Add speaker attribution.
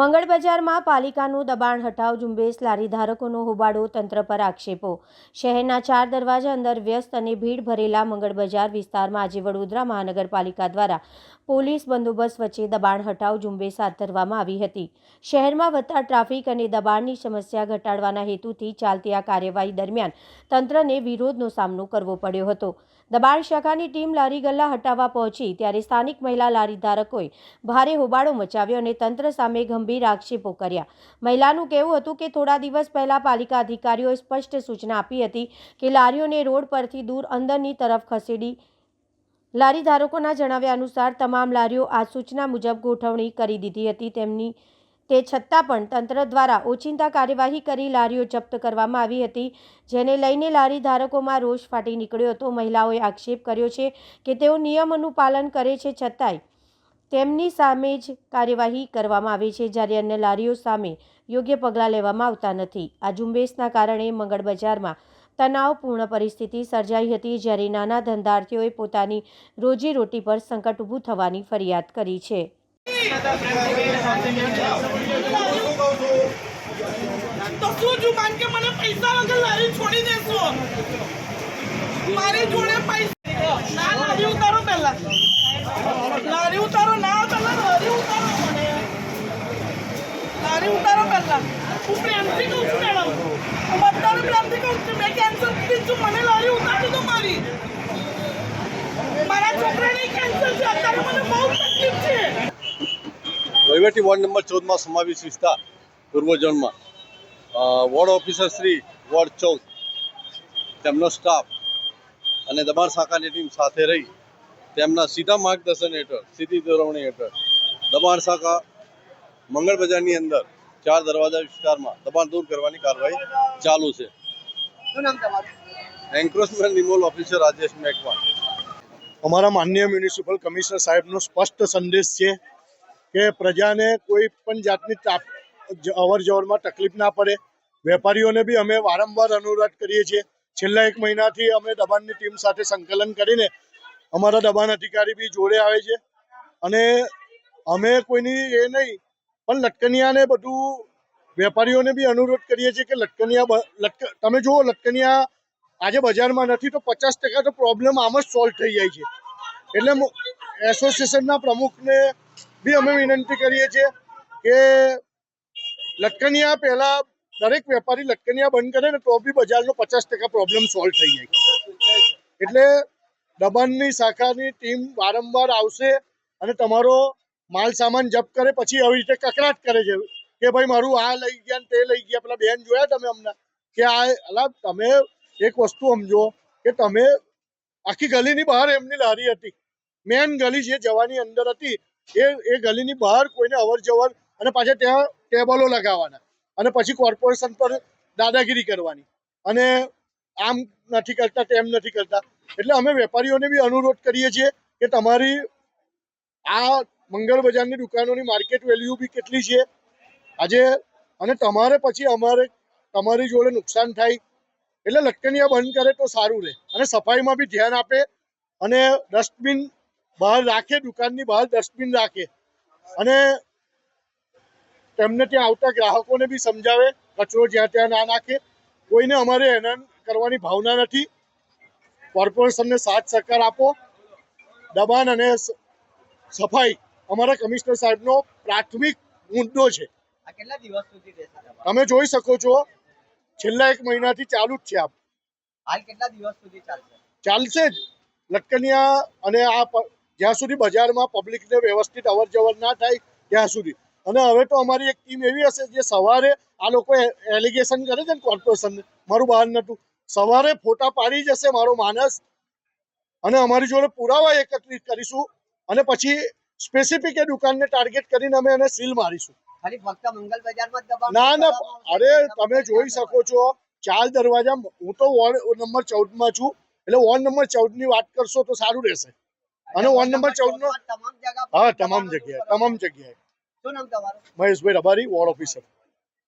Speaker 1: મંગળ બજારમાં પાલિકાનું દબાણ હટાવ ઝુંબેશ લારી ધારકોનો હોબાળો તંત્ર પર આક્ષેપો. શહેરના ચાર દરવાજા અંદર વ્યસ્ત અને ભીડ ભરેલા મંગળ બજાર વિસ્તારમાં આજે વડોદરા મહાનગરપાલિકા દ્વારા પોલીસ બંદોબસ્ત વચ્ચે દબાણ હટાવ ઝુંબેશ હાથ ધરવામાં આવી હતી. શહેરમાં વધતા ટ્રાફિક અને દબાણની સમસ્યા ઘટાડવાના હેતુથી ચાલતી આ કાર્યવાહી દરમિયાન તંત્રને વિરોધનો સામનો કરવો પડ્યો હતો. દબાણ શાખાની ટીમ લારી ગલ્લા હટાવવા પહોંચી, ત્યારે સ્થાનિક મહિલા લારી ધારકોએ ભારે હોબાળો મચાવ્યો અને તંત્ર સામે ગંભીર આક્ષેપો કર્યા. મહિલાનું કહેવું હતું કે થોડા દિવસ પહેલા પાલિકા અધિકારીઓએ સ્પષ્ટ સૂચના આપી હતી કે લારીઓને રોડ પરથી દૂર અંદરની તરફ ખસેડી લારી ધારકોના જણાવ્યા અનુસાર તમામ લારીઓ આ સૂચના મુજબ ગોઠવણી કરી દીધી હતી. તેમની તે છતાં પણ તંત્ર દ્વારા ઓચિંતા કાર્યવાહી કરી લારીઓ જપ્ત કરવામાં આવી હતી, જેને લઈને લારી ધારકોમાં રોષ ફાટી નીકળ્યો હતો. મહિલાઓએ આક્ષેપ કર્યો છે કે તેઓ નિયમોનું પાલન કરે છે છતાંય તેમની સામે જ કાર્યવાહી કરવામાં આવે છે જ્યારે અન્ય લારીઓ સામે યોગ્ય પગલાં લેવામાં આવતા નથી. આ ઝુંબેશના કારણે મંગળ બજારમાં તણાવપૂર્ણ પરિસ્થિતિ સર્જાઈ હતી જ્યારે નાના ધંધાર્થીઓએ પોતાની રોજીરોટી પર સંકટ ઊભું થવાની ફરિયાદ કરી છે
Speaker 2: ના લારી ઉતારો પહેલા લારી ઉતારો ના પહેલા લારી ઉતારો મને લારી ઉતારો પહેલા
Speaker 3: વહીવટી વોર્ડ નંબર ચૌદમાં સમાવેશ વિસ્તાર પૂર્વ ઝોનમાં વોર્ડ ઓફિસર શ્રી વોર્ડ ચૌદ, તેમનો સ્ટાફ અને દબાણ શાખાની ટીમ સાથે રહી તેમના સીધા માર્ગદર્શન હેઠળ, સીધી દોરવણી હેઠળ દબાણ શાખા મંગળ બજારની અંદર ચાર દરવાજા વિસ્તારમાં દબાણ દૂર કરવાની કાર્યવાહી ચાલુ છે. Encroachment removal officer Rajesh Macwan
Speaker 4: અમારા માનનીય મ્યુનિસિપલ કમિશનર સાહેબનો સ્પષ્ટ સંદેશ છે કે પ્રજાને કોઈ પણ જાતની અવર જવરમાં તકલીફ ના પડે. વેપારીઓને બી અમે વારંવાર અનુરોધ કરીએ છીએ. છેલ્લા એક મહિનાથી અમે દબાણની ટીમ સાથે સંકલન કરીને અમારા દબાણ અધિકારી બી જોડે આવે છે. અને અમે કોઈની એ નહીં પણ લટકનિયાને બધું વેપારીઓને બી અનુરોધ કરીએ છીએ કે લટકનિયા લટક તમે જુઓ, લટકનિયા આજે બજારમાં નથી, તો પચાસ ટકા તો પ્રોબ્લેમ આમ જ સોલ્વ થઈ જાય છે. એટલે એસોસિએશનના પ્રમુખને બી અમે વિનંતી કરીએ છીએ કે લટકનિયા પહેલા દરેક વેપારી લટકનિયા બંધ કરે ને તો બી બજારનો પચાસ ટકા પ્રોબ્લેમ સોલ્વ થઈ જાય. એટલે દબાણની શાખાની ટીમ વારંવાર આવશે અને તમારો માલ સામાન જપ કરે, પછી આવી રીતે કકડાટ કરે છે. કે ભાઈ, મારું આ લઈ ગયા તે લઈ ગયા. પેલા બેન જોયા તમે અમને? કે આ, અલા, તમે એક વસ્તુ સમજો કે તમે આખી ગલીની બહાર એમની લારી હતી. મેન ગલી જે જવાની અંદર હતી, એ એ ગલીની બહાર કોઈને અવર જવર અને પાછા ત્યાં ટેબલો લગાવવાના. અને પછી કોર્પોરેશન પર દાદાગીરી કરવાની. અને આમ નથી કરતા, તેમ નથી કરતા. એટલે અમે વેપારીઓને બી અનુરોધ કરીએ છીએ કે તમારી આ મંગળ બજારની દુકાનોની માર્કેટ વેલ્યુ બી કેટલી છે? આજે અને તમારે પછી અમારે તમારી જોડે નુકસાન થાય એટલે લટકનિયા બંધ કરે તો સારું રહે. અને સફાઈમાં બી ધ્યાન આપે અને ડસ્ટબિન બહાર રાખે, દુકાનની બહાર ડસ્ટબિન રાખે. અને તેમને ત્યાં આવતા ગ્રાહકોને બી સમજાવે, કચરો જ્યાં ત્યાં ના નાખે. કોઈને અમારે હેરાન કરવાની ભાવના નથી. કોર્પોરેશનને સાથ સહકાર આપો. દબાણ અને સફાઈ અમારા કમિશનર સાહેબનો પ્રાથમિક મુદ્દો છે? તમે જોઈ શકો છો છેલ્લા એક મહિનાથી ચાલુ જ છે આપ
Speaker 5: હાલ કેટલા દિવસ સુધી ચાલશે?
Speaker 4: ચાલશે જ. લટકનિયા અને આ જ્યાં સુધી બજારમાં પબ્લિકને વ્યવસ્થિત અવર જવર ના થાય ત્યાં સુધી. અને હવે તો અમારી એક ટીમ એવી હશે જે સવારે આ લોકો એલિગેશન કરે છે ને કોર્પોરેશન મારું બહાર નતું સવારે ફોટા પાડી જશે મારો માણસ. અને અમારી જોડે પુરાવા એકત્રિત કરીશું. અને પછી સ્પેસિફિક એ દુકાનને ટાર્ગેટ કરીને અમે એને સીલ મારીશું.
Speaker 5: ખાલી ફક્ત મંગલ બજારમાં જ દબાણ
Speaker 4: ના ના અરે તમે જોઈ શકો છો ચાર દરવાજા હું તો વોર્ડ નંબર ચૌદમાં છું એટલે વોર્ડ નંબર ચૌદની વાત કરશો તો સારું રહેશે. અને વોર્ડ નંબર ચૌદ નો
Speaker 5: તમામ જગ્યા
Speaker 4: હા તમામ જગ્યાએ તમામ જગ્યાએ.
Speaker 5: શું નામ તમારું?
Speaker 4: મહેશભાઈ રબારી વોર્ડ ઓફિસર